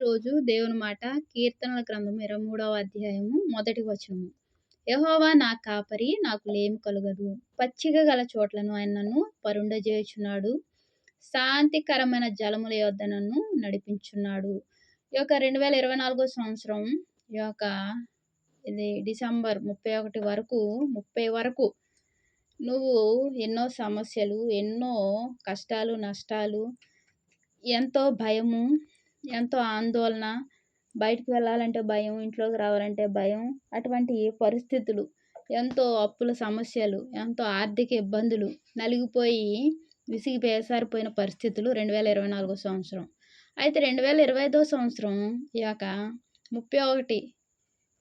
రోజు దేవుని మాట కీర్తనల గ్రంథం ఇరవై మూడవ అధ్యాయము మొదటి వచనము. యహోవా నా కాపరి నాకు లేమి కలుగదు. పచ్చిక గల చోట్లను ఆయన నన్ను పరుండజేయుచున్నాడు. శాంతికరమైన జలముల యొద్ద నన్ను నడిపించున్నాడు. ఈ యొక్క రెండు వేల ఇరవై నాలుగో సంవత్సరం ఈ యొక్క ఇది డిసెంబర్ ముప్పై ఒకటి వరకు ముప్పై వరకు నువ్వు ఎన్నో సమస్యలు ఎన్నో కష్టాలు నష్టాలు ఎంతో భయము ఎంతో ఆందోళన బయటికి వెళ్ళాలంటే భయం ఇంట్లోకి రావాలంటే భయం అటువంటి పరిస్థితులు ఎంతో అప్పుల సమస్యలు ఎంతో ఆర్థిక ఇబ్బందులు నలిగిపోయి విసిగి పేసారిపోయిన పరిస్థితులు రెండు వేల ఇరవై నాలుగో సంవత్సరం. అయితే రెండు వేల ఇరవై ఐదో సంవత్సరం ఈ యొక్క ముప్పై ఒకటి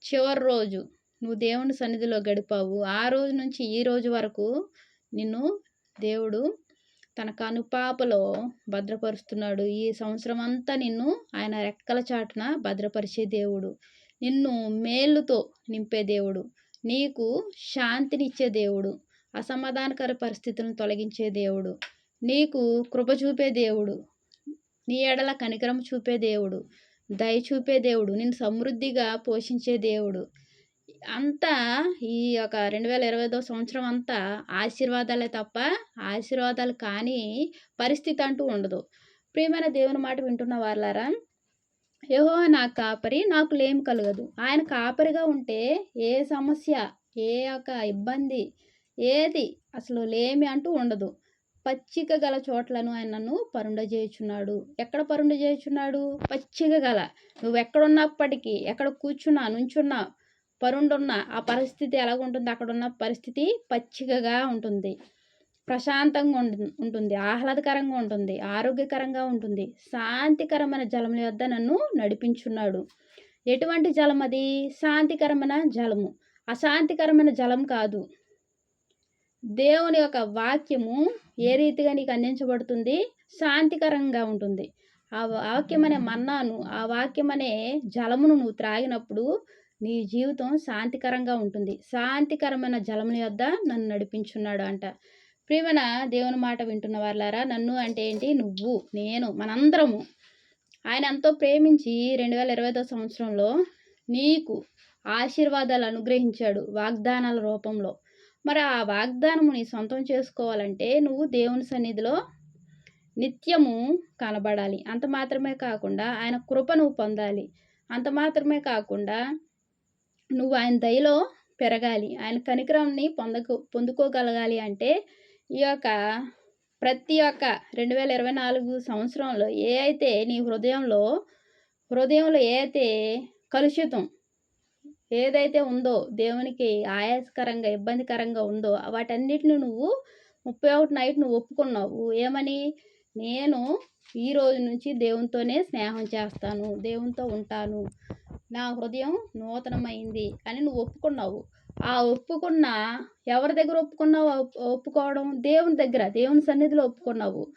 చివరి రోజు నువ్వు దేవుని సన్నిధిలో గడిపావు. ఆ రోజు నుంచి ఈ రోజు వరకు నిన్ను దేవుడు తన కనుపాపలో భద్రపరుస్తున్నాడు. ఈ సంవత్సరం అంతా నిన్ను ఆయన రెక్కల చాటున భద్రపరిచే దేవుడు. నిన్ను మేలుతో నింపే దేవుడు. నీకు శాంతినిచ్చే దేవుడు. అసమాధానకర పరిస్థితులను తొలగించే దేవుడు. నీకు కృప చూపే దేవుడు. నీ ఎడల కనికరం చూపే దేవుడు. దయ చూపే దేవుడు. నిన్ను సమృద్ధిగా పోషించే దేవుడు. అంతా ఈ యొక్క రెండు వేల ఇరవై ఐదో సంవత్సరం అంతా ఆశీర్వాదాలే తప్ప ఆశీర్వాదాలు కానీ పరిస్థితి అంటూ ఉండదు. ప్రియమైన దేవుని మాట వింటున్న వాళ్ళారా ఏహో నా కాపరి నాకు లేమి కలగదు. ఆయన కాపరిగా ఉంటే ఏ సమస్య ఏ యొక్క ఇబ్బంది ఏది అసలు లేమి అంటూ ఉండదు. పచ్చిక గల చోట్లను ఆయన నన్ను పరుండ చేయుచున్నాడు ఎక్కడ పరుండ చేయుచున్నాడు పచ్చిక గల. నువ్వు ఎక్కడున్నప్పటికీ ఎక్కడ కూర్చున్నా నుంచున్నా పరుండున్న ఆ పరిస్థితి ఎలాగుంటుంది? అక్కడ ఉన్న పరిస్థితి పచ్చికగా ఉంటుంది. ప్రశాంతంగా ఉంటుంది. ఆహ్లాదకరంగా ఉంటుంది. ఆరోగ్యకరంగా ఉంటుంది. శాంతికరమైన జలముల వద్ద నన్ను నడిపించున్నాడు. ఎటువంటి జలం అది? శాంతికరమైన జలము. అశాంతికరమైన జలం కాదు. దేవుని యొక్క వాక్యము ఏ రీతిగా నీకు అందించబడుతుంది? శాంతికరంగా ఉంటుంది. ఆ వాక్యం అనే మన్నాను ఆ వాక్యం అనే జలమును నువ్వు త్రాగినప్పుడు నీ జీవితం శాంతికరంగా ఉంటుంది. శాంతికరమైన జలముల యొద్ద నన్ను నడిపించున్నాడు అంట. ప్రియమైన దేవుని మాట వింటున్న వాళ్ళారా నన్ను అంటే ఏంటి? నువ్వు నేను మనందరము. ఆయన ఎంతో ప్రేమించి రెండు వేల ఇరవై సంవత్సరంలో నీకు ఆశీర్వాదాలు అనుగ్రహించాడు వాగ్దానాల రూపంలో. మరి ఆ వాగ్దానము నీ సొంతం చేసుకోవాలంటే నువ్వు దేవుని సన్నిధిలో నిత్యము కనబడాలి. అంత మాత్రమే కాకుండా ఆయన కృప నువ్వు పొందాలి. అంత మాత్రమే కాకుండా నువ్వు ఆయన దయలో పెరగాలి. ఆయన కనికరాన్ని పొందకు పొందుకోగలగాలి అంటే ఈ యొక్క ప్రతి ఒక్క రెండు వేల ఇరవై నాలుగు సంవత్సరంలో ఏ అయితే నీ హృదయంలో హృదయంలో ఏ అయితే కలుషితం ఏదైతే ఉందో దేవునికి ఆయాసకరంగా ఇబ్బందికరంగా ఉందో వాటన్నిటిని నువ్వు ముప్పై ఒకటి నైట్ నువ్వు ఒప్పుకున్నావు. ఏమని? నేను ఈ రోజు నుంచి దేవునితోనే స్నేహం చేస్తాను దేవునితో ఉంటాను. నా హృదయం నూతనమైంది అని నువ్వు ఒప్పుకున్నావు. ఆ ఒప్పుకున్న ఎవరి దగ్గర ఒప్పుకున్నావు? ఒప్పుకోవడం దేవుని దగ్గర దేవుని సన్నిధిలో ఒప్పుకున్నావు.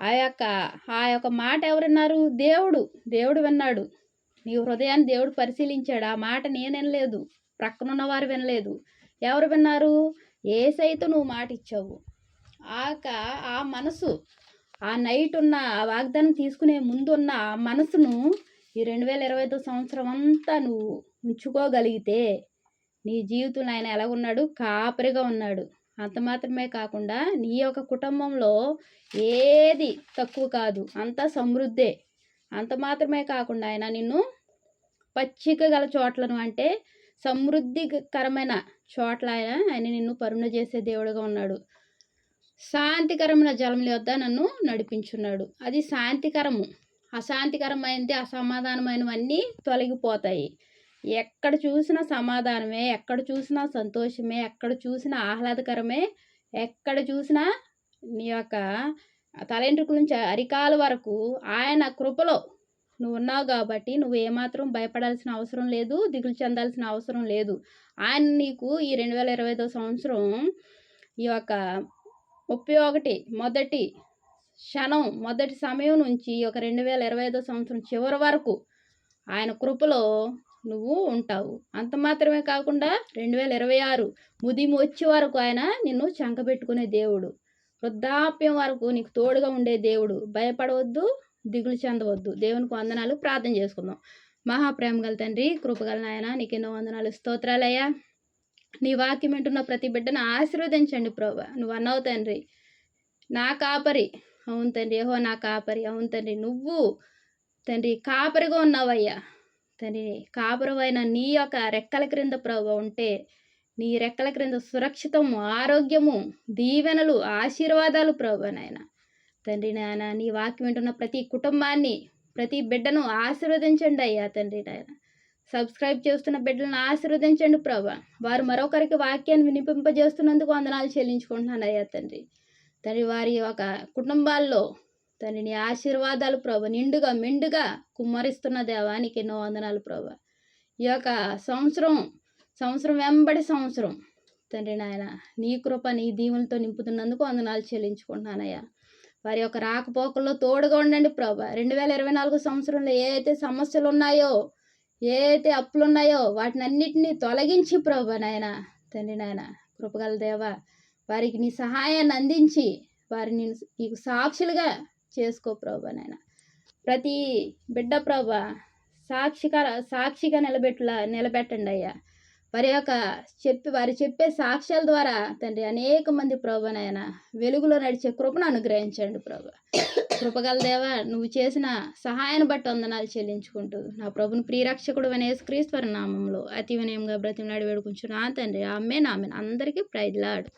ఆ యొక్క ఆ యొక్క మాట ఎవరున్నారు? దేవుడు దేవుడు విన్నాడు. నీ హృదయాన్ని దేవుడు పరిశీలించాడు. ఆ మాట నేను వినలేదు. ప్రక్కనున్న వారు వినలేదు. ఎవరు విన్నారు? ఏసైతే నువ్వు మాట ఇచ్చావు ఆక ఆ మనసు ఆ నైట్ ఉన్న ఆ వాగ్దానం తీసుకునే ముందు ఉన్న ఆ మనసును ఈ రెండు వేల ఇరవై ఐదో సంవత్సరం అంతా నువ్వు ఉంచుకోగలిగితే నీ జీవితంలో ఆయన ఎలా ఉన్నాడు కాపరిగా ఉన్నాడు. అంత మాత్రమే కాకుండా నీ యొక్క కుటుంబంలో ఏది తక్కువ కాదు అంతా సమృద్ధే. అంత మాత్రమే కాకుండా ఆయన నిన్ను పచ్చిక గల చోట్లను అంటే సమృద్ధికరమైన చోట్ల ఆయన ఆయన నిన్ను పరుణ చేసే దేవుడుగా ఉన్నాడు. శాంతికరమైన జలముల వద్ద నన్ను నడిపించున్నాడు. అది శాంతికరము. అశాంతికరమైనది అసమాధానమైనవన్నీ తొలగిపోతాయి. ఎక్కడ చూసినా సమాధానమే ఎక్కడ చూసినా సంతోషమే ఎక్కడ చూసినా ఆహ్లాదకరమే ఎక్కడ చూసినా నీ యొక్క తలెంట్రుకుల నుంచి అరికాల వరకు ఆయన కృపలో నువ్వు ఉన్నావు కాబట్టి నువ్వు ఏమాత్రం భయపడాల్సిన అవసరం లేదు దిగులు చెందాల్సిన అవసరం లేదు. ఆయన నీకు ఈ రెండు వేల ఇరవై ఐదో సంవత్సరం ఈ యొక్క ముప్పై ఒకటి మొదటి క్షణం మొదటి సమయం నుంచి ఒక రెండు వేల ఇరవై ఐదో సంవత్సరం చివరి వరకు ఆయన కృపలో నువ్వు ఉంటావు. అంత మాత్రమే కాకుండా రెండు వేల ఇరవై ఆరు ముదిమి వచ్చే వరకు ఆయన నిన్ను చంకబెట్టుకునే దేవుడు. వృద్ధాప్యం వరకు నీకు తోడుగా ఉండే దేవుడు. భయపడవద్దు దిగులు చెందవద్దు. దేవునికి వందనాలు. ప్రార్థన చేసుకుందాం. మహాప్రేమ గల తండ్రి కృపగల నాయన నీకు ఎన్నో వందనాలు. స్తోత్రాలయ్యా. నీ వాక్యం వింటున్న ప్రతి బిడ్డను ఆశీర్వదించండి ప్రభా. నువ్వు అన్నావు తండ్రి నా కాపరి. అవును తండ్రి ఏహో నా కాపరి. అవును తండ్రి నువ్వు తండ్రి కాపరిగా ఉన్నావయ్యా. తండ్రి కాపురమైన నీ యొక్క రెక్కల క్రింద ప్రభు ఉంటే నీ రెక్కల క్రింద సురక్షితము ఆరోగ్యము దీవెనలు ఆశీర్వాదాలు ప్రభు నాయన. తండ్రి నాయన నీ వాక్యం వింటున్న ప్రతి కుటుంబాన్ని ప్రతి బిడ్డను ఆశీర్వదించండి అయ్యా తండ్రి నాయన. సబ్స్క్రైబ్ చేస్తున్న బిడ్డలను ఆశీర్వదించండి ప్రభా. వారు మరొకరికి వాక్యాన్ని వినిపింపజేస్తున్నందుకు వందనాలు చెల్లించుకుంటున్నాను అయ్యా తండ్రి. తండ్రి వారి ఒక కుటుంబాల్లో తండ్రి నీ ఆశీర్వాదాలు ప్రభ నిండుగా మెండుగా కుమ్మరిస్తున్న దేవానికి ఎన్నో వందనాలు ప్రభ. ఈ యొక్క సంవత్సరం సంవత్సరం వెంబడి సంవత్సరం తండ్రి నాయన నీ కృప నీ దీవులతో నింపుతున్నందుకు వందనాలు చెల్లించుకుంటున్నానయ్యా వారి యొక్క రాకపోకల్లో తోడుగా ఉండండి ప్రభా. రెండు వేల ఇరవై నాలుగు సంవత్సరంలో ఏ అయితే సమస్యలు ఉన్నాయో ఏదైతే అప్పులున్నాయో అప్పులు ఉన్నాయో వాటిని అన్నిటినీ తొలగించి ప్రభు నాయన తండ్రి నాయన కృపగల దేవ వారికి నీ సహాయాన్ని అందించి వారిని నీకు సాక్షులుగా చేసుకో ప్రభా నాయన. ప్రతి బిడ్డ ప్రభా సాక్షికర సాక్షిగా నిలబెట్టలా నిలబెట్టండి అయ్యా. వారి యొక్క చెప్పి వారి చెప్పే సాక్ష్యాల ద్వారా తండ్రి అనేక మంది నాయన వెలుగులో నడిచే కృపను అనుగ్రహించండి ప్రభు. కృపగల దేవా నువ్వు చేసిన సహాయాన్ని బట్టి వందనాలు చెల్లించుకుంటూ నా ప్రభుని ప్రియరక్షకుడు అనే క్రీశ్వర నామంలో అతి వినయంగా బ్రతిమలాడి వేడుకుంటున్నా తండ్రి. ఆమె నామెన్ అందరికీ ప్రైజ్లాడు